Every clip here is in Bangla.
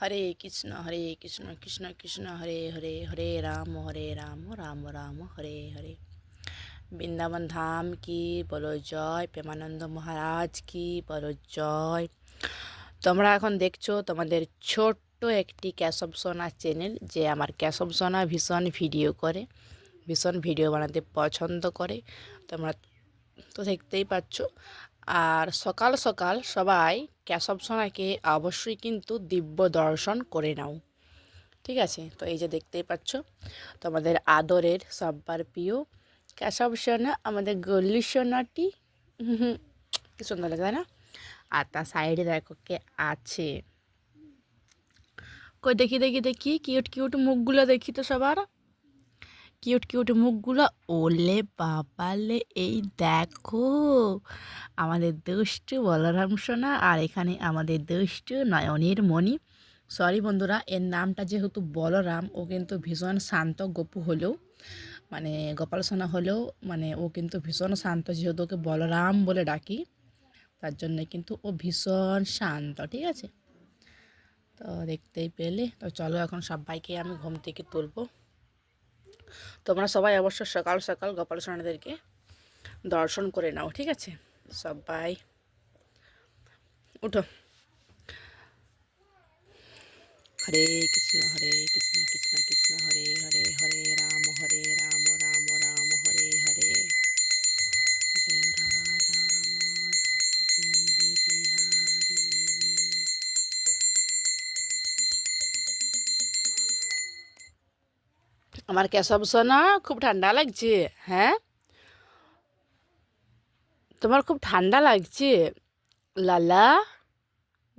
হরে কৃষ্ণ হরে কৃষ্ণ কৃষ্ণ কৃষ্ণ, হরে হরে হরে রাম হরে রাম রাম রাম, হরে হরে। বৃন্দাবন ধাম কি, বলো জয়। প্রেমানন্দ মহারাজ কি, বলো জয়। তোমরা এখন দেখছ তোমাদের ছোট্ট একটি ক্যাসব সোনা চ্যানেল যে আমার ক্যাসব সোনা ভীষণ ভিডিও করে, ভীষণ ভিডিও বানাতে পছন্দ করে। তোমরা তো দেখতেই পাচ্ছ। আর সকাল সকাল সবাই কেশব সোনাকে অবশ্যই কিন্তু দিব্য দর্শন করে নাও। ঠিক আছে? তো এই যে দেখতেই পাচ্ছ, তোমাদের আদরের সব্বার প্রিয় কেশব সোনা, আমাদের গল্লি সোনাটি। কি সুন্দর লাগে, তাই না? আর তার সাইডে দেখো কে আছে। কই দেখি দেখি দেখি কিউট কিউট মুখগুলো দেখি তো সবার। কিউট কিউট মুখগুলো। ওলে বাবালে, এই দেখো। আমাদের দুষ্টু বলরাম সোনা আর এখানে আমাদের দুষ্টু নয়নের মণি। সরি বন্ধুরা, এর নামটা যেহেতু বলরাম, ও কিন্তু ভীষণ শান্ত গপু হলেও মানে গোপাল সোনা হলেও মানে ও কিন্তু ভীষণ শান্ত, যেহেতু ওকে বলরাম বলে ডাকি। তার জন্য কিন্তু ও ভীষণ শান্ত, ঠিক আছে? তো দেখতেই পেলে। তো চলো এখন সবাইকে আমি ঘুম থেকে তুলবো। তোমরা সবাই অবশ্য সকাল সকাল গোপাল সোনাদেরকে দর্শন করে নাও, ঠিক আছে? সবাই উঠো। হরে কৃষ্ণ হরে কৃষ্ণ কৃষ্ণ। আমার কেশব সোনা, খুব ঠান্ডা লাগছে হ্যাঁ? তোমার খুব ঠান্ডা লাগছে? লালা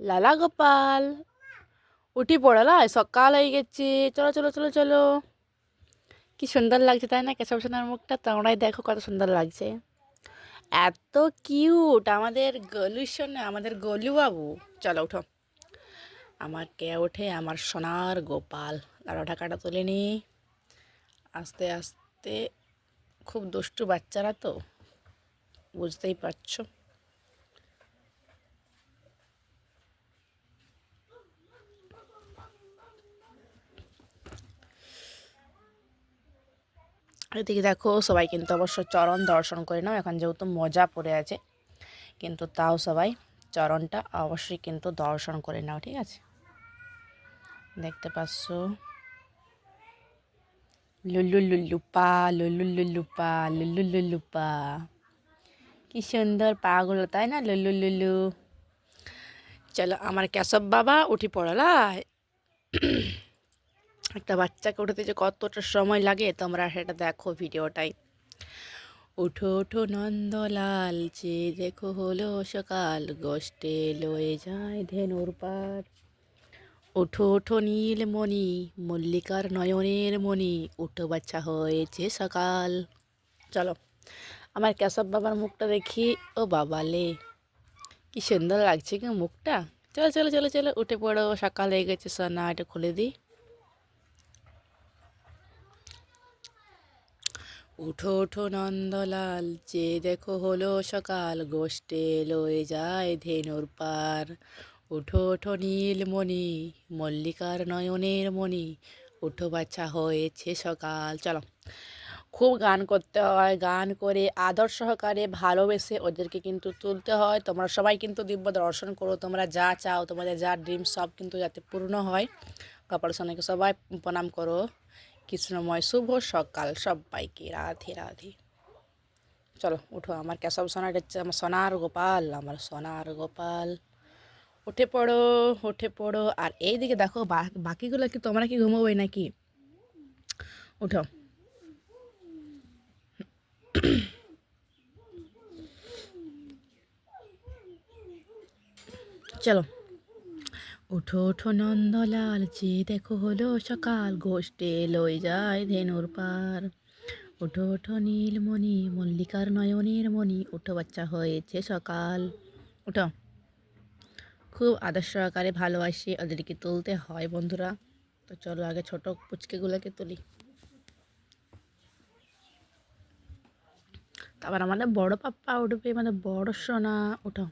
লালা গোপাল, উঠি পড়ালাই সকাল হয়ে গেছে, চলো চলো চলো চলো। কি সুন্দর লাগছে তাই না কেশব সোনার মুখটা? তোমরাই দেখো কত সুন্দর লাগছে। এত কিউট আমাদের গলু সোনা আমাদের গলু বাবু। চলো, উঠো। আমার কে ওঠে আমার সোনার গোপাল। দাঁড়ো ঢাকাটা তুলে নি আস্তে আস্তে খুব দুষ্টু বাচ্চারা তো, বুঝতেই পারছ। এদিকে দেখো, সবাই কিন্তু অবশ্য চরণ দর্শন করে নাও, এখন যেহেতু মজা পড়ে আছে, কিন্তু তাও সবাই চরণটা অবশ্যই কিন্তু দর্শন করে নাও, ঠিক আছে? দেখতে পাচ্ছ? লুলু লুল্লুপা লুলু লুল্লুপা লুলু লুল্লুপা কি সুন্দর পাগুলো, তাই না লুলু লুলু চলো, আমার কেশব বাবা উঠি পড়ালায়। একটা বাচ্চাকে উঠতে যে কতটা সময় লাগে, তোমরা সেটা দেখো ভিডিওটাই উঠো উঠো, নন্দলাল, যে দেখো হলো সকাল, গোষ্ঠে লয়ে যায় ধেনুর পার। উঠো উঠো নীলমণি মল্লিকার নয়নের মণি, উঠো বাচ্চা হয়েছে সকাল। চলো, আমার কেশব বাবার মুখটা দেখি। ও বাবালে, কি সুন্দর লাগছে কি মুখটা। চলো চলো চলো চলো, উঠে পড়ো, সকাল হয়ে গেছে, সোনা, এটা খুলে দিই। উঠো উঠো নন্দলাল, যে দেখো হলো সকাল, গোষ্ঠে লয়ে যায় ধেনুর পার। উঠো উঠো নীলমণি, মল্লিকার নয়নের মণি, উঠো বাচ্চা হয়েছে সকাল। চলো। খুব গান করতে হয়, গান করে আদর সহকারে ভালোবেসে ওদেরকে কিন্তু তুলতে হয়। তোমরা সবাই কিন্তু দিব্য দর্শন করো, তোমরা যা চাও, তোমাদের যা ড্রিম সব কিন্তু যাতে পূর্ণ হয়। কপাল সোনাকে সবাই প্রণাম করো। কৃষ্ণময় শুভ সকাল সবাইকে। রাধে রাধে। চলো, উঠো। আমার কেশব সোনার, আমার সোনার গোপাল, আমার সোনার গোপাল। উঠে পড়ো উঠে পড়ো। আর এই দিকে দেখো বাকিগুলো কি তোমরা কি ঘুমোবে নাকি? উঠো। চলো। উঠো উঠো নন্দলাল, যে দেখো হলো সকাল, গোষ্ঠে লই যায় ধেনুর পার। উঠো উঠো নীলমণি, মল্লিকার নয়নের মণি, উঠো বাচ্চা হয়েছে সকাল। উঠো। খুব আদর সহকারে ভালোবাসি, ওদেরকে তুলতে হয় বন্ধুরা। তো চলো আগে ছোটো পুচকেগুলোকে তুলি। তারপর আমাদের বড় পাপ্পা উঠবে মানে বড় সোনা, ওঠো।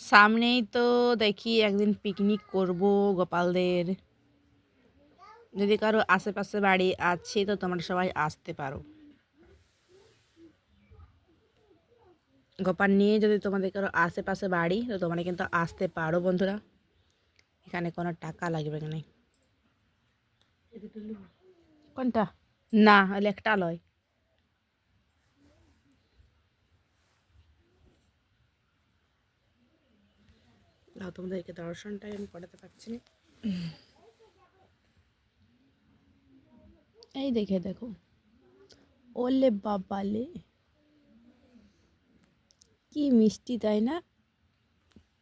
সামনেই তো দেখি একদিন পিকনিক করব গোপালদের। যদি কারও আশেপাশে বাড়ি আছে, তো তোমরা সবাই আসতে পারো। গোপাল নিয়ে যদি তোমাদের কারও আশেপাশে বাড়ি, তো তোমরা কিন্তু আসতে পারো বন্ধুরা। এখানে কোনো টাকা লাগবে না কোনটা? না, হলে একটা লয়। তোমাদেরকে দর্শনটাই আমি করাতে পারছি না। এই দেখে দেখো। ওলে বাবালে। কি মিষ্টি, তাই না?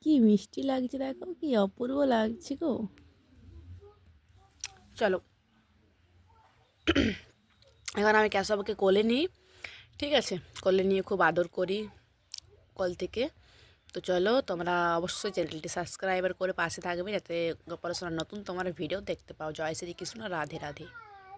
কি মিষ্টি লাগছে দেখো, কি অপূর্ব লাগছে গো। চলো। এখন আমি ক্যাশবাবুকে কোলে নিই, ঠিক আছে? কোলে নিয়ে খুব আদর করি কল থেকে। তো চলো, তোমরা অবশ্যই চ্যানেলটি সাবস্ক্রাইবার করে পাশে থাকবে, যাতে পড়াশোনার নতুন তোমার ভিডিও দেখতে পাও। জয় শ্রী কৃষ্ণ রাধে রাধে।